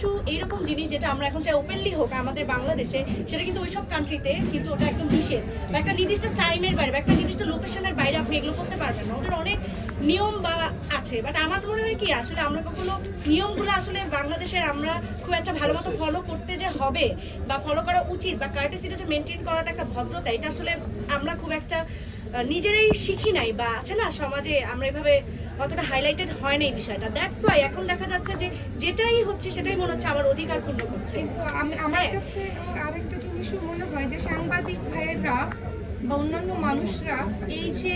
কিছু এইরকম জিনিস যেটা আমরা এখন চাই ওপেনলি হোক আমাদের বাংলাদেশে, সেটা কিন্তু ওইসব কান্ট্রিতে কিন্তু ওটা একদম নিষেধ। বা একটা নির্দিষ্ট টাইমের বাইরে বা একটা নির্দিষ্ট লোকেশনের বাইরে আপনি এগুলো করতে পারবেন না। ওদের অনেক নিয়ম বা আছে বাট আমার মনে হয় কি আসলে আমরা কখনো নিয়মগুলো আসলে বাংলাদেশের আমরা খুব একটা ভালো মতো ফলো করতে যে হবে বা ফলো করা উচিত বা কার্টেসিটা যে মেনটেন করাটা একটা ভদ্রতা এটা আসলে আমরা খুব একটা নিজেরাই শিখি নাই বা আছে না সমাজে আমরা এভাবে অতটা হাইলাইটেড হয় না এই বিষয়টা দ্যাটস ওয়াই এখন দেখা যাচ্ছে যে যেটাই হচ্ছে সেটাই মনে হচ্ছে আমার অধিকার ক্ষুণ্ণ করছে কিন্তু আমি আমার হ্যাঁ। কাছে আরেকটা জিনিসও মনে হয় যে সাংবাদিক ভাইয়েরা বা অন্যান্য মানুষরা এই যে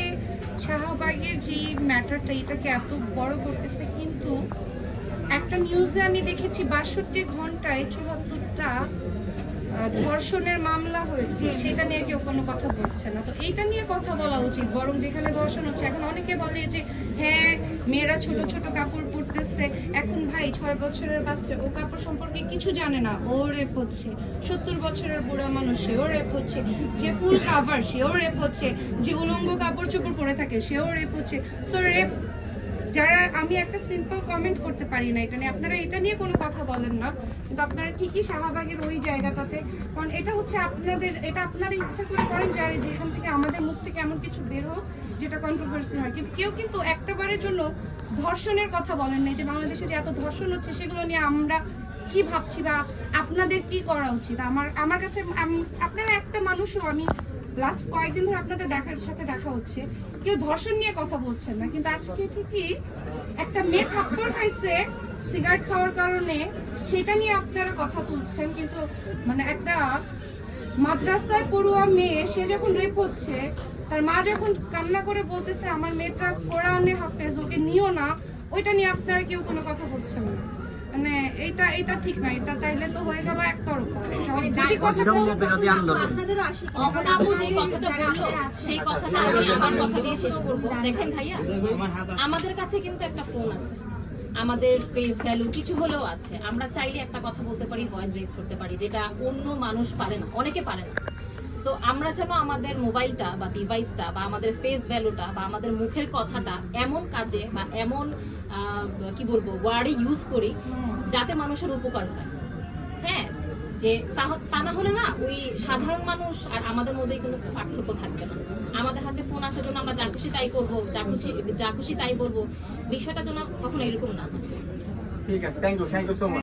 শাহবাগের যে ম্যাটারটা, এটাকে এত বড় করতেছে, কিন্তু একটা নিউজে আমি দেখেছি, বাষট্টি ঘন্টায় চুয়াত্তরটা ধর্ষণের মামলা হয়েছে, সেটা নিয়ে কেউ কোনো কথা বলছে না। তো এইটা নিয়ে কথা বলা উচিত, বরং যেখানে ধর্ষণ হচ্ছে, এখন অনেকে বলে যে হ্যাঁ মেয়েরা ছোট ছোট কাপড় পরতেছে, এখন ভাই ছয় বছরের বাচ্চা, ও কাপড় সম্পর্কে কিছু জানে না, ও রেপ হচ্ছে। সত্তর বছরের বুড়া মানুষ, সেও রেপ হচ্ছে। যে ফুল কাভার সেও রেপ হচ্ছে। যে উলঙ্গ কাপড় চোপড় পরে থাকে, সেও রেপ হচ্ছে। সো রেপ যারা, আমি একটা সিম্পল কমেন্ট করতে পারি না এটা নিয়ে। আপনারা এটা নিয়ে কোনো কথা বলেন না, কিন্তু আপনারা ঠিকই শাহবাগের ওই জায়গাটাতে কারণ এটা হচ্ছে আপনাদের, এটা আপনারা ইচ্ছা করে করেন যে যেখান থেকে আমাদের মুখ থেকে এমন কিছু বের হোক যেটা কন্ট্রোভার্সি হয়। কিন্তু কেউ কিন্তু একটা বারের জন্য ধর্ষণের কথা বলেন না যে, বাংলাদেশে যে এত ধর্ষণ হচ্ছে, সেগুলো নিয়ে আমরা কি ভাবছি বা আপনাদের কি করা উচিত? আমার আমার কাছে আপনারা একটা মানুষও আমি লাস্ট কয়েকদিন ধরে আপনাদের দেখার সাথে দেখা হচ্ছে। কেউ ধর্ষণ নিয়ে কথা বলছেন না, কিন্তু আজকে ঠিকই একটা মেয়ে থাপ্পড় খাইছে, সিগারেট খাওয়ার কারণে, সেটা নিয়ে আপনারা কথা তুলছেন, কিন্তু মানে একটা মাদ্রাসায় পড়ুয়া মেয়ে, সে যখন রেপ হচ্ছে, তার মা যখন কান্না করে বলতেছে, আমার মেয়েটা কোরআনে হাফেজ, ওকে নিও না, ওইটা নিয়ে আপনারা কেউ কোনো কথা বলছেন না। মানে এটা এটা ঠিক না এটা তাইলে তো হয়ে গেল একতরফা যদি কথা বিরোধী আন্দোলন অহনা আপু যে কথাটা বলল সেই কথাটা আমি আমার কথা দিয়ে শেষ করব। দেখেন ভাইয়া আমাদের কাছে কিন্তু একটা ফোন আছে। আমাদের ফেস ভ্যালু কিছু হলেও আছে। আমরা চাইলে একটা কথা বলতে পারি ভয়েস রেজ করতে পারি যেটা অন্য মানুষ পারে না অনেকে পারে না। সো আমরা যেন আমাদের মোবাইলটা বা ডিভাইসটা বা আমাদের ফেস ভ্যালুটা বা আমাদের মুখের কথাটা এমন কাজে বা এমন আহ, কি বলব ওয়ার্ডে ইউজ করি যাতে মানুষের উপকার হয়। হ্যাঁ? যে তা- তা না হলে না ওই সাধারণ মানুষ আর আমাদের মধ্যেই কোনো পার্থক্য থাকবে না। আমাদের হাতে ফোন আসার জন্য আমরা যা খুশি তাই করব যা খুশি যা খুশি তাই বলব। বিষয়টা যেন কখনো এরকম না ঠিক আছে thank you thank you so much